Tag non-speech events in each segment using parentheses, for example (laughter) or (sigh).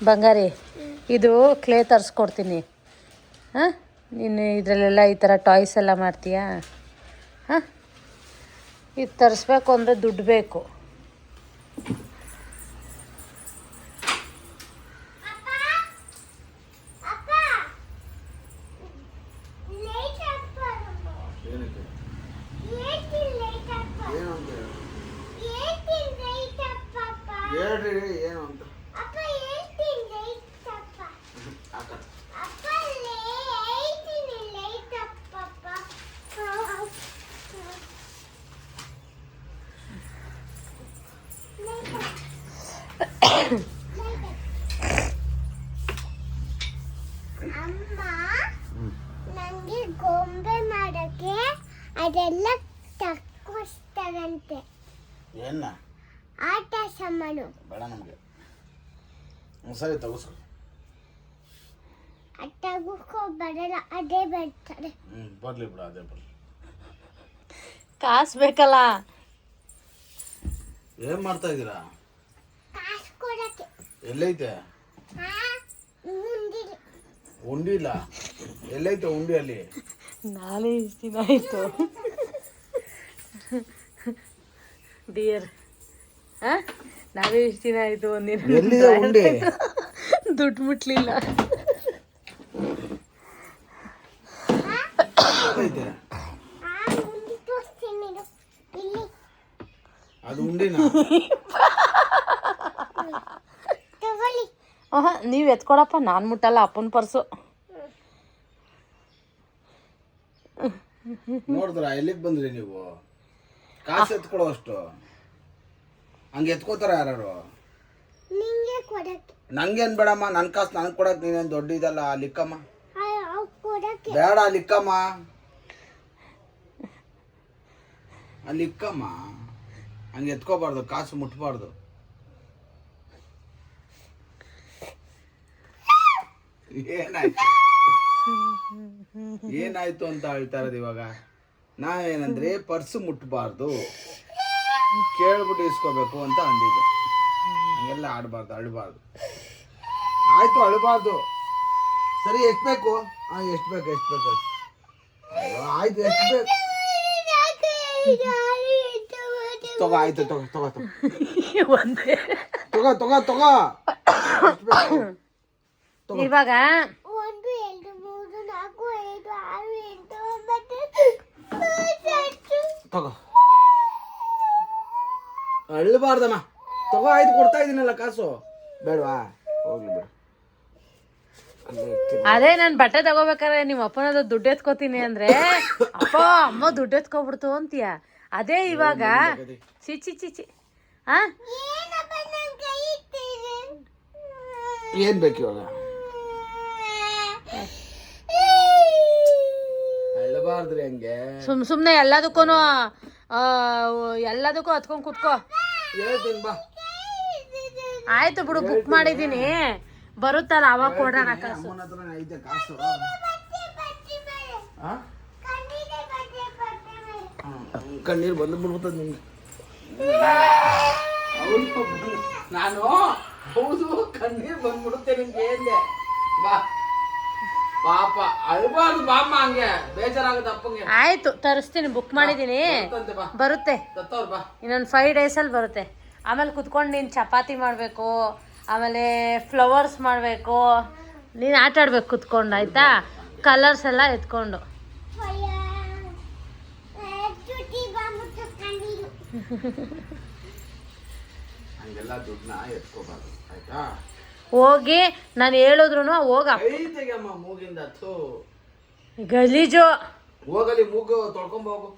ಬಂಗಾರಿ ಇದು ಕ್ಲೇ ತರಿಸ್ಕೊಡ್ತೀನಿ. ಹಾಂ? ನೀನು ಇದರಲ್ಲೆಲ್ಲ ಈ ಥರ ಟಾಯ್ಸ್ ಎಲ್ಲ ಮಾಡ್ತೀಯಾ? ಹಾಂ? ಇದು ತರಿಸ್ಬೇಕು ಅಂದರೆ ದುಡ್ಡು ಬೇಕು. ಹೇಳ್ರಿ ಏನು ಅಂತ ನಂಗೆ ಗೊಂಬೆ ಮಾಡಕ್ಕೆ ಅದೆಲ್ಲ ತಕ್ಕೊಸ್ತಾರಂತೆ. ಏನ? ಆಟ ಸಾಮಾನು ಬೇಡ ನಮಗೆ. ಸರಿ ತಗೋಸ್ಕೊ ಅಟ್ಟಗೂ ಬರಲ್ಲ ಅದೇ ಬರ್ತಾರೆ. ಹ್ಞೂ ಬರಲಿ ಬಿಡ ಅದೇ ಬರಲಿ. ಕಾಸು ಬೇಕಲ್ಲ? ಏನು ಮಾಡ್ತಾ ಇದ್ದೀರಾ? ಎಲ್ಲೈತೆ? ಉಂಡಿ ಇಲ್ಲ ಎಲ್ಲೈತೆ ಉಂಡಿ ಅಲ್ಲಿ? ನಾಳೆ ಇಷ್ಟು ದಿನ ಆಯಿತು. ಡಿಯರ್ ಹಾಂ ನಾವೇ ಇಷ್ಟು ದಿನ ಆಯಿತು ಒಂದಿನ ಎಲ್ಲಿದೆ ಉಂಡಿ? ದುಡ್ಡು ಮುಟ್ಲಿಲ್ಲ. ಅದು ಉಂಡಿನ? (laughs) ತಗೊಳ್ಳಿ ಹಾಂ ನೀವು ಎತ್ಕೊಡಪ್ಪ ನಾನು ಮುಟ್ಟಲ್ಲ ಅಪ್ಪನ ಪರ್ಸು. ನೋಡಿದ್ರ ಎಲ್ಲಿಗೆ ಬಂದ್ರಿ ನೀವು? ಕಾಸು ಎತ್ಕೊಡೋ ಅಷ್ಟು. ಹಂಗೆ ಎತ್ಕೋತಾರ ಯಾರು ನಿಂಗೆ ಕೊಡಕ್ಕೆ. ನಂಗೇನ್ ಬೇಡಮ್ಮ ನನ್ನ ಕಾಸು ನನಗೆ ಕೊಡಕ್ಕೆ ನೀನೇನು ದೊಡ್ಡ ಇದಲ್ಲ ಲಿಕ್ಕಮ್ಮ. ಆ- ಅವ್ ಕೊಡಕ್ಕೆ. ಬೇಡ ಲಿಕ್ಕಮ್ಮ. ಅಲ್ಲಿ ಇಕ್ಕಮ್ಮ ಹಂಗೆ ಎತ್ಕೋಬಾರ್ದು ಕಾಸು ಮುಟ್ಬಾರ್ದು. ಏನಾಯ್ತು? ಏನಾಯ್ತು ಅಂತ ಹೇಳ್ತಾ ಇರೋದು ಇವಾಗ? ನಾವೇನಂದ್ರೆ ಪರ್ಸು ಮುಟ್ಟಬಾರ್ದು ಕೇಳ್ಬಿಟ್ಟು ಇಸ್ಕೋಬೇಕು ಅಂತ ಅಂದಿದ್ದೆ. ಹಂಗೆಲ್ಲ ಆಡಬಾರ್ದು ಅಳಬಾರ್ದು. ಆಯ್ತು ಅಳಬಾರ್ದು. ಸರಿ ಎಷ್ಟು ಬೇಕು? ಹಾಂ ಎಷ್ಟು ಬೇಕು ಎಷ್ಟು ಬೇಕು. ಆಯ್ತು ಎಷ್ಟು ಬೇಕು? ತಗೋ ಆಯ್ತು ತಗೋ ತಗೋ ತಗೋ. (laughs) ತಗೋ ತಗೋ? ತಗೋ. ಇವಾಗ ಒಂದು ಎರಡು ಮೂರು ನಾಲ್ಕು ಐದು ಆರು ಎಂಟು ಒಂಬತ್ತು ಹತ್ತು ತಗೋ. ಅಳ್ಳಬಾರ್ದಮ್ಮ ತಗೋ ಆಯ್ತು ಕೊಡ್ತಾ ಇದೀನಲ್ಲ ಕಾಸು. ಬೇಡವಾ? ಹೋಗ್ಲಿ ಬಿಡು. ಅದೇ ನಾನು ಬಟ್ಟೆ ತಗೋಬೇಕಾದ್ರೆ ನಿಮ್ಮ ಅಪ್ಪನ ದುಡ್ಡು ಎತ್ಕೋತೀನಿ ಅಂದ್ರೆ ಅಪ್ಪ ಅಮ್ಮ ದುಡ್ಡು ಎತ್ಕೊಬಿಡ್ತು ಅಂತೀಯ. ಅದೇ ಇವಾಗ ಚಿ ಚಿ ಚಿ ಚಿ ಇಟ್ಟಿದೆ? ಏನ್ ಬೇಕು ಇವಾಗ? ಅಳ್ಳಬಾರ್ದ್ರಿ ಹಂಗೆ. ಸುಮ್ ಸುಮ್ನೆ ಎಲ್ಲದಕ್ಕೂ ಎಲ್ಲದಕ್ಕೂ ಹತ್ಕೊಂಡ್ ಕುತ್ಕೋ. ಹೇಳ್ತೀನಿ ಬಾ. ಆಯ್ತು ಬಿಡು ಬುಕ್ ಮಾಡಿದೀನಿ. ಬರುತ್ತಲ್ಲ ಅವಾಗ ಕೊಡೋಣ ಕಾಸು. ಅಮ್ಮನ ಹತ್ರ ಐತೆ ಕಾಸು. ಆ? ಹ್ಮ್. ಕಣ್ಣೀರು ಬಂದು ಬಿಡ್ಬಿಡ್ತದೆ ನಿಮ್ಗೆ ಹೌದು ನಾನು ಹೌದು ಕಣ್ಣೀರು ಬಂದ್ಬಿಡುತ್ತೆ ನಿಮ್ಗೆ ಹೇಳ್ದೆ ಬಾ. ಪಾಪ ಅಳ್ಬಾರ್ದು ಬಾಮ್ಮ ಹಂಗೆ. ಬೇಜಾರಾಗುತ್ತೆ ಅಪ್ಪಂಗೆ. ಆಯ್ತು ತರಿಸ್ತೀನಿ ಬುಕ್ ಮಾಡಿದ್ದೀನಿ ಬರ್ತಂತೆ ಬಾ. ಬರುತ್ತೆ. ತತ್ತವ್ರು ಬಾ. ಇನ್ನೊಂದು ಫೈವ್ ಡೇಸಲ್ಲಿ ಬರುತ್ತೆ. ಆಮೇಲೆ ಕುತ್ಕೊಂಡು ನೀನು ಚಪಾತಿ ಮಾಡಬೇಕು ಆಮೇಲೆ ಫ್ಲವರ್ಸ್ ಮಾಡಬೇಕು. ನೀನು ಆಟ ಆಡ್ಬೇಕು ಕುತ್ಕೊಂಡು ಆಯ್ತಾ? ಕಲರ್ಸ್ ಎಲ್ಲ ಎತ್ಕೊಂಡು. ಹಂಗೆಲ್ಲ ದುಡ್ಡನ್ನ ಎತ್ಕೋಬಾರ್ದು ಆಯ್ತಾ? ಹೋಗಿ ನಾನು ಹೇಳಿದ್ರು ಹೋಗ. ಕೈ ತೆಗಿಯಮ್ಮ ಮೂಗಿಂದ ಥೂ. ಗಲೀಜು. ಹೋಗಲಿ ಮೂಗು ತೊಳ್ಕೊಂಬ ಹೋಗು.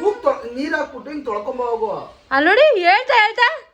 ಮೂಗ್ ನೀರ್ ಹಾಕ್ಬಿಟ್ಟು ಹಿಂಗ್ ತೊಳ್ಕೊಂಬ ಹೋಗು. ಅಲ್ಲಿ ನೋಡಿ ಹೇಳ್ತಾ ಹೇಳ್ತಾ.